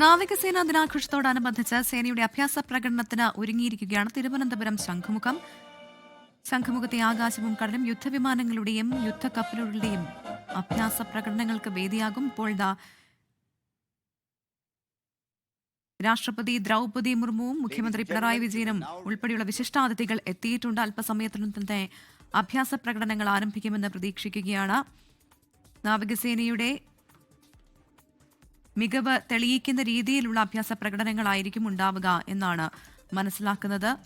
നാവികസേനാ ദിനാഘോഷത്തോടനുബന്ധിച്ച് സേനയുടെ അഭ്യാസ പ്രകടനത്തിന് ഒരുങ്ങിയിരിക്കുകയാണ് തിരുവനന്തപുരം ശംഖുമുഖം. ശംഖുമുഖത്തെ ആകാശവും കടലും യുദ്ധവിമാനങ്ങളുടെയും യുദ്ധക്കപ്പലുകളുടെയും അഭ്യാസ പ്രകടനങ്ങൾക്ക് വേദിയാകും. ഇപ്പോൾ രാഷ്ട്രപതി ദ്രൗപദി മുർമുവും മുഖ്യമന്ത്രി പിണറായി വിജയനും ഉൾപ്പെടെയുള്ള വിശിഷ്ടാതിഥികൾ എത്തിയിട്ടുണ്ട്. അല്പസമയത്തിനു തന്നെ അഭ്യാസ പ്രകടനങ്ങൾ ആരംഭിക്കുമെന്ന് പ്രതീക്ഷിക്കുകയാണ്. നാവികസേനയുടെ മികവ് തെളിയിക്കുന്ന രീതിയിലുള്ള അഭ്യാസ പ്രകടനങ്ങളായിരിക്കും ഉണ്ടാവുക എന്നാണ് മനസ്സിലാക്കുന്നത്.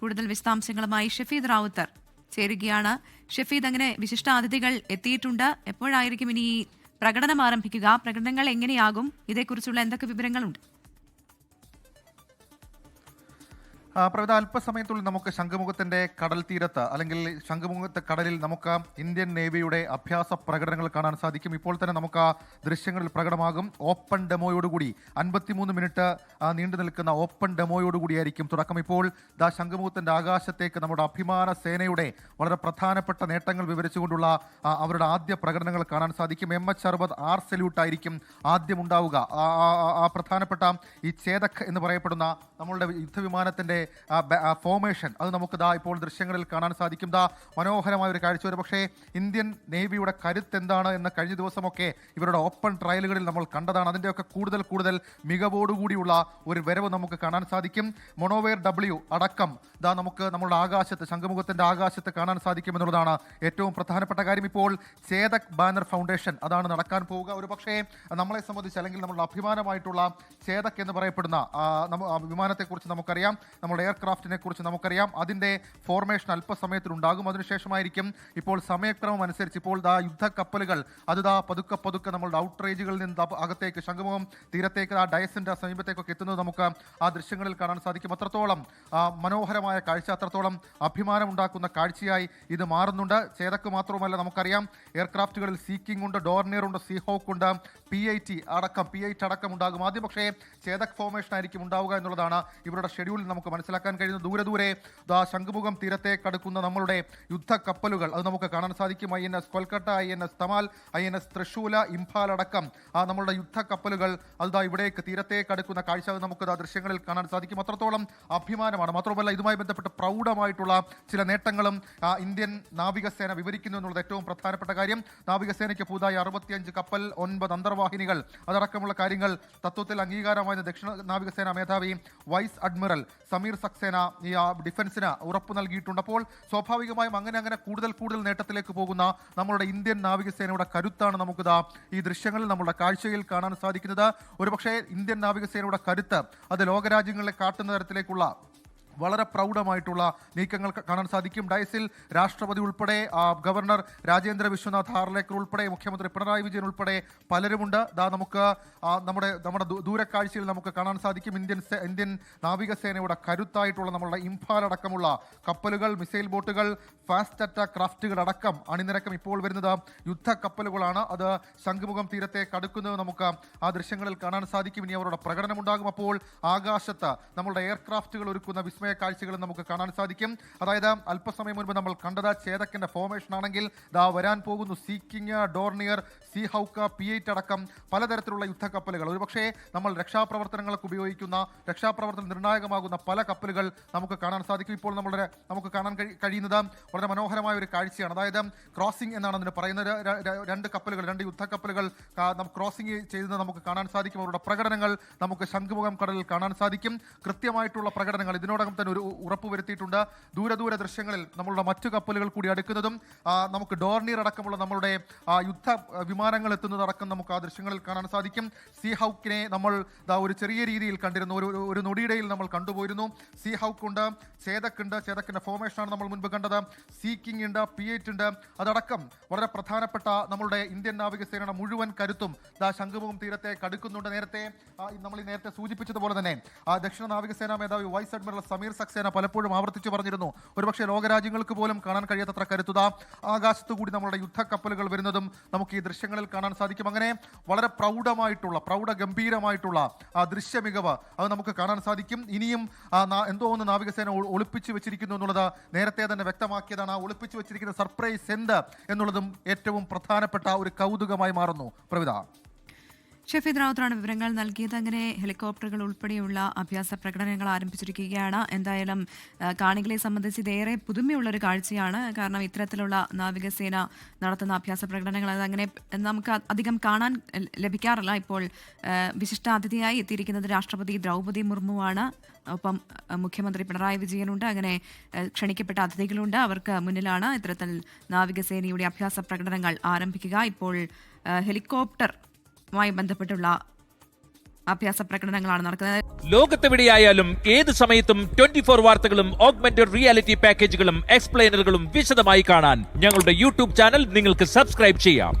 കൂടുതൽ വിശദാംശങ്ങളുമായി ഷഫീദ് റാവുത്തർ ചേരുകയാണ്. ഷഫീദ് അങ്ങനെ വിശിഷ്ട അതിഥികൾ എത്തിയിട്ടുണ്ട്. എപ്പോഴായിരിക്കും ഇനി പ്രകടനം ആരംഭിക്കുക? പ്രകടനങ്ങൾ എങ്ങനെയാകും? ഇതേക്കുറിച്ചുള്ള എന്തൊക്കെ വിവരങ്ങളുണ്ട്? പ്രവിധ അല്പസമയത്തുള്ളിൽ നമുക്ക് ശംഖുമുഖത്തിന്റെ കടൽ തീരത്ത് അല്ലെങ്കിൽ ശംഖുമുഖത്തെ കടലിൽ നമുക്ക് ഇന്ത്യൻ നേവിയുടെ അഭ്യാസ പ്രകടനങ്ങൾ കാണാൻ സാധിക്കും. ഇപ്പോൾ തന്നെ നമുക്ക് ആ ദൃശ്യങ്ങളിൽ പ്രകടമാകും. ഓപ്പൺ ഡെമോയോടുകൂടി അൻപത്തിമൂന്ന് മിനിറ്റ് നീണ്ടു നിൽക്കുന്ന ഓപ്പൺ ഡെമോയോടുകൂടിയായിരിക്കും തുടക്കം. ഇപ്പോൾ ദാ ശംഖുമുഖത്തിന്റെ ആകാശത്തേക്ക് നമ്മുടെ അഭിമാന സേനയുടെ വളരെ പ്രധാനപ്പെട്ട നേട്ടങ്ങൾ വിവരിച്ചുകൊണ്ടുള്ള അവരുടെ ആദ്യ പ്രകടനങ്ങൾ കാണാൻ സാധിക്കും. എം എച്ച് അറുപത് ആർ സല്യൂട്ട് ആയിരിക്കും ആദ്യം ഉണ്ടാവുക. ആ പ്രധാനപ്പെട്ട ഈ ചേതക് എന്ന് പറയപ്പെടുന്ന നമ്മളുടെ യുദ്ധവിമാനത്തിന്റെ ഫോമേഷൻ അത് നമുക്ക് ദാ ഇപ്പോൾ ദൃശ്യങ്ങളിൽ കാണാൻ സാധിക്കും. ദാ മനോഹരമായ ഒരു കാഴ്ച ഒരു പക്ഷേ ഇന്ത്യൻ നേവിയുടെ കരുത്ത് എന്താണ് എന്ന് കഴിഞ്ഞ ദിവസമൊക്കെ ഇവരുടെ ഓപ്പൺ ട്രയലുകളിൽ നമ്മൾ കണ്ടതാണ്. അതിന്റെയൊക്കെ കൂടുതൽ കൂടുതൽ മികവോടുകൂടിയുള്ള ഒരു വരവ് നമുക്ക് കാണാൻ സാധിക്കും. മൊണോവെയർ ഡബ്ല്യു അടക്കം ദാ നമുക്ക് നമ്മുടെ ആകാശത്ത് ശംഖുമുഖത്തിന്റെ ആകാശത്ത് കാണാൻ സാധിക്കും എന്നുള്ളതാണ് ഏറ്റവും പ്രധാനപ്പെട്ട കാര്യം. ഇപ്പോൾ ചേതക് ബാനർ ഫൗണ്ടേഷൻ അതാണ് നടക്കാൻ പോവുക. ഒരു പക്ഷേ നമ്മളെ സംബന്ധിച്ച് അല്ലെങ്കിൽ നമ്മുടെ അഭിമാനമായിട്ടുള്ള ചേതക് എന്ന് പറയപ്പെടുന്ന ആ വിമാനത്തെക്കുറിച്ച് നമുക്കറിയാം. നമ്മുടെ എയർക്രാഫ്റ്റിനെ കുറിച്ച് നമുക്കറിയാം. അതിന്റെ ഫോർമേഷൻ അല്പസമയത്തിലുണ്ടാകും. അതിനുശേഷമായിരിക്കും ഇപ്പോൾ സമയക്രമം അനുസരിച്ച് ഇപ്പോൾ ദാ യുദ്ധക്കപ്പലുകൾ അത് ദാ പതുക്കെ പതുക്കെ നമ്മളുടെ ഔട്ട്റേജുകളിൽ നിന്ന് അകത്തേക്ക് ശംഖുമുഖം തീരത്തേക്ക് ആ ഡയസിന്റെ സമീപത്തേക്കൊക്കെ എത്തുന്നത് നമുക്ക് ആ ദൃശ്യങ്ങളിൽ കാണാൻ സാധിക്കും. അത്രത്തോളം മനോഹരമായ കാഴ്ച അത്രത്തോളം അഭിമാനമുണ്ടാക്കുന്ന കാഴ്ചയായി ഇത് മാറുന്നുണ്ട്. ചേതക്ക് മാത്രവുമല്ല നമുക്കറിയാം എയർക്രാഫ്റ്റുകളിൽ സീക്കിംഗ് ഉണ്ട് ഡോർണിയർ ഉണ്ട് സീഹോക്ക് ഉണ്ട് പി ഐ ടി അടക്കം പി ഐ ടി അടക്കം ഉണ്ടാകും. ആദ്യം പക്ഷേ ചേതക് ഫോർമേഷൻ ആയിരിക്കും ഉണ്ടാവുക എന്നുള്ളതാണ് ഇവരുടെ ഷെഡ്യൂളിൽ നമുക്ക് മനസ്സിലാക്കാൻ കഴിയുന്ന ദൂരെ ദൂരെ ശംഖുമുഖം തീരത്തെ കടക്കുന്ന നമ്മളുടെ യുദ്ധ കപ്പലുകൾ അത് നമുക്ക് കാണാൻ സാധിക്കും. I N S Kolkata I N S Tamal I N S Trishul Imphal അടക്കം. ആ നമ്മളുടെ യുദ്ധ കപ്പലുകൾ അതാ ഇവിടേക്ക് തീരത്തെ കടക്കുന്ന കാഴ്ച. നമുക്ക് ആ ദൃശ്യങ്ങളിൽ കാണാൻ സാധിക്കും. അത്രത്തോളം അഭിമാനമാണ്. മാത്രമല്ല ഇതുമായി ബന്ധപ്പെട്ട് പ്രൗഢമായിട്ടുള്ള ചില നേട്ടങ്ങളും ഇന്ത്യൻ നാവികസേന വിവരിക്കുന്നു എന്നുള്ളത് ഏറ്റവും പ്രധാനപ്പെട്ട കാര്യം. നാവികസേനയ്ക്ക് പുതുതായി അറുപത്തിയഞ്ച് കപ്പൽ ഒൻപത് അന്തർവാഹിനികൾ. അതടക്കമുള്ള കാര്യങ്ങൾ തത്വത്തിൽ അംഗീകാരമായ ദക്ഷിണ നാവികസേന മേധാവി വൈസ് അഡ്മിറൽ സമീർ സക്സേന ഈ ഡിഫൻസിന് ഉറപ്പ് നൽകിയിട്ടുണ്ട്. അപ്പോൾ സ്വാഭാവികമായും അങ്ങനെ അങ്ങനെ കൂടുതൽ കൂടുതൽ നേട്ടത്തിലേക്ക് പോകുന്ന നമ്മളുടെ ഇന്ത്യൻ നാവികസേനയുടെ കരുത്താണ് നമുക്കിതാ ഈ ദൃശ്യങ്ങളിൽ നമ്മുടെ കാഴ്ചയിൽ കാണാൻ സാധിക്കുന്നത്. ഒരുപക്ഷെ ഇന്ത്യൻ നാവികസേനയുടെ കരുത്ത് അത് ലോകരാജ്യങ്ങളെ കാട്ടുന്ന തരത്തിലേക്കുള്ള വളരെ പ്രൗഢമായിട്ടുള്ള നീക്കങ്ങൾ കാണാൻ സാധിക്കും. ഡയസിൽ രാഷ്ട്രപതി ഉൾപ്പെടെ ഗവർണർ രാജേന്ദ്ര വിശ്വനാഥ് ഹാർലേക്കർ ഉൾപ്പെടെ മുഖ്യമന്ത്രി പിണറായി വിജയൻ ഉൾപ്പെടെ പലരുമുണ്ട്. ദാ നമുക്ക് നമ്മുടെ നമ്മുടെ ദൂരക്കാഴ്ചയിൽ നമുക്ക് കാണാൻ സാധിക്കും. ഇന്ത്യൻ ഇന്ത്യൻ നാവികസേനയുടെ കരുത്തായിട്ടുള്ള നമ്മളുടെ ഇംഫാൽ അടക്കമുള്ള കപ്പലുകൾ മിസൈൽ ബോട്ടുകൾ ഫാസ്റ്റ് അറ്റാക്ക് ക്രാഫ്റ്റുകൾ അടക്കം അണിനിരക്കം ഇപ്പോൾ വരുന്നത് യുദ്ധ കപ്പലുകളാണ് അത് ശംഖുമുഖം തീരത്തെ കടുക്കുന്നത് നമുക്ക് ആ ദൃശ്യങ്ങളിൽ കാണാൻ സാധിക്കും. ഇനി അവരുടെ പ്രകടനമുണ്ടാകും അപ്പോൾ ആകാശത്ത് നമ്മളുടെ എയർക്രാഫ്റ്റുകൾ ഒരുക്കുന്ന വിസ്മയ കാഴ്ചകൾ നമുക്ക് കാണാൻ സാധിക്കും. അതായത് അല്പസമയം മുൻപ് നമ്മൾ കണ്ടത് ചേതക്കിന്റെ ഫോർമേഷൻ ആണെങ്കിൽ ദാ വരാൻ പോകുന്നു Sea King Dornier Seahawk P eight അടക്കം പലതരത്തിലുള്ള യുദ്ധക്കപ്പലുകൾ. ഒരുപക്ഷേ നമ്മൾ രക്ഷാപ്രവർത്തനങ്ങൾക്ക് ഉപയോഗിക്കുന്ന രക്ഷാപ്രവർത്തനം നിർണായകമാകുന്ന പല കപ്പലുകൾ നമുക്ക് കാണാൻ സാധിക്കും. ഇപ്പോൾ നമ്മുടെ നമുക്ക് കാണാൻ കഴി- കഴിയുന്നത് വളരെ മനോഹരമായ ഒരു കാഴ്ചയാണ്. അതായത് ക്രോസിംഗ് എന്നാണ് അതിന് പറയുന്നത്. രണ്ട് കപ്പലുകൾ രണ്ട് യുദ്ധക്കപ്പലുകൾ ക്രോസിംഗ് ചെയ്യുന്നത് നമുക്ക് കാണാൻ സാധിക്കും. അവരുടെ പ്രകടനങ്ങൾ നമുക്ക് ശംഖുമുഖം കടലിൽ കാണാൻ സാധിക്കും. കൃത്യമായിട്ടുള്ള പ്രകടനങ്ങൾ ഇതിനോടകം തന്നെ ഒരു ഉറപ്പ് വരുത്തിയിട്ടുണ്ട്. ദൂര ദൂര ദൃശ്യങ്ങളിൽ നമ്മളുടെ മറ്റു കപ്പലുകൾ കൂടി അടുക്കുന്നതും നമുക്ക് ഡോർണിയർ അടക്കമുള്ള നമ്മളുടെ യുദ്ധ വിമാനങ്ങൾ എത്തുന്നതടക്കം നമുക്ക് ആ ദൃശ്യങ്ങളിൽ കാണാൻ സാധിക്കും. സീ ഹൗക്കിനെ നമ്മൾ ഒരു ചെറിയ രീതിയിൽ കണ്ടിരുന്നു. ഒരു ഒരു- നൊടിയിടയിൽ നമ്മൾ കണ്ടുപോയിരുന്നു. സീ ഹൗക്ക് ഉണ്ട് ചേതക്കുണ്ട് ചേതക്കിന്റെ ഫോർമേഷൻ ആണ് നമ്മൾ മുൻപ് കണ്ടത്. സീക്കിംഗ് ഉണ്ട് പി എയ്റ്റ് ഉണ്ട്. അതടക്കം വളരെ പ്രധാനപ്പെട്ട നമ്മളുടെ ഇന്ത്യൻ നാവികസേനയുടെ മുഴുവൻ കരുത്തും ദാ ശംഖുമുഖം തീരത്തെ കടുക്കുന്നുണ്ട് നേരത്തെ. നമ്മൾ നേരത്തെ സൂചിപ്പിച്ചതുപോലെ തന്നെ ദക്ഷിണ നാവികസേനാ മേധാവി വൈസ് അഡ്മിറൽ സമീർ സക്സേന പലപ്പോഴും ആവർത്തിച്ചു പറഞ്ഞിരുന്നു. ഒരുപക്ഷെ ലോകരാജ്യങ്ങൾക്ക് പോലും കാണാൻ കഴിയാത്തത്ര കരുത്തുത. ആകാശത്തു കൂടി നമ്മളുടെ യുദ്ധക്കപ്പലുകൾ വരുന്നതും നമുക്ക് ഈ ദൃശ്യങ്ങളിൽ കാണാൻ സാധിക്കും. അങ്ങനെ വളരെ പ്രൗഢമായിട്ടുള്ള പ്രൗഢ ഗംഭീരമായിട്ടുള്ള ആ ദൃശ്യ മികവ് അത് നമുക്ക് കാണാൻ സാധിക്കും. ഇനിയും എന്തോ ഒന്ന് നാവികസേന ഒളിപ്പിച്ചു വെച്ചിരിക്കുന്നു എന്നുള്ളത് നേരത്തെ തന്നെ വ്യക്തമാക്കിയതാണ്. ആ ഒളിപ്പിച്ചു വെച്ചിരിക്കുന്ന സർപ്രൈസ് എന്ത് എന്നുള്ളതും ഏറ്റവും പ്രധാനപ്പെട്ട ഒരു കൗതുകമായി മാറുന്നു. പ്രവിധ ഷഫീദ് റാവുത്തറാണ് വിവരങ്ങൾ നൽകിയത്. അങ്ങനെ ഹെലികോപ്റ്ററുകൾ ഉൾപ്പെടെയുള്ള അഭ്യാസ പ്രകടനങ്ങൾ ആരംഭിച്ചിരിക്കുകയാണ്. എന്തായാലും കാണികളെ സംബന്ധിച്ച് ഇതേറെ പുതുമയുള്ള ഒരു കാഴ്ചയാണ്. കാരണം ഇത്തരത്തിലുള്ള നാവികസേന നടത്തുന്ന അഭ്യാസ പ്രകടനങ്ങൾ അതങ്ങനെ നമുക്ക് അധികം കാണാൻ ലഭിക്കാറില്ല. ഇപ്പോൾ വിശിഷ്ട വിശിഷ്ടാതിഥിയായി എത്തിയിരിക്കുന്നത് രാഷ്ട്രപതി ദ്രൗപദി മുർമുവാണ്. ഒപ്പം മുഖ്യമന്ത്രി പിണറായി വിജയനുണ്ട്. അങ്ങനെ ക്ഷണിക്കപ്പെട്ട അതിഥികളുണ്ട്. അവർക്ക് മുന്നിലാണ് ഇത്തരത്തിൽ നാവികസേനയുടെ അഭ്യാസ പ്രകടനങ്ങൾ ആരംഭിക്കുക. ഇപ്പോൾ ആ, ഹെലികോപ്റ്ററുമായി ബന്ധപ്പെട്ടുള്ള അഭ്യാസ പ്രകടനങ്ങളാണ് നടക്കുന്നത്. ലോകത്തെവിടെയായാലും ഏത് സമയത്തും ട്വന്റി ഫോർ വാർത്തകളും ഓഗ്മെന്റഡ് റിയാലിറ്റി പാക്കേജുകളും എക്സ്പ്ലെയിനറുകളും വിശദമായി കാണാൻ ഞങ്ങളുടെ യൂട്യൂബ് ചാനൽ നിങ്ങൾക്ക് സബ്സ്ക്രൈബ് ചെയ്യാം.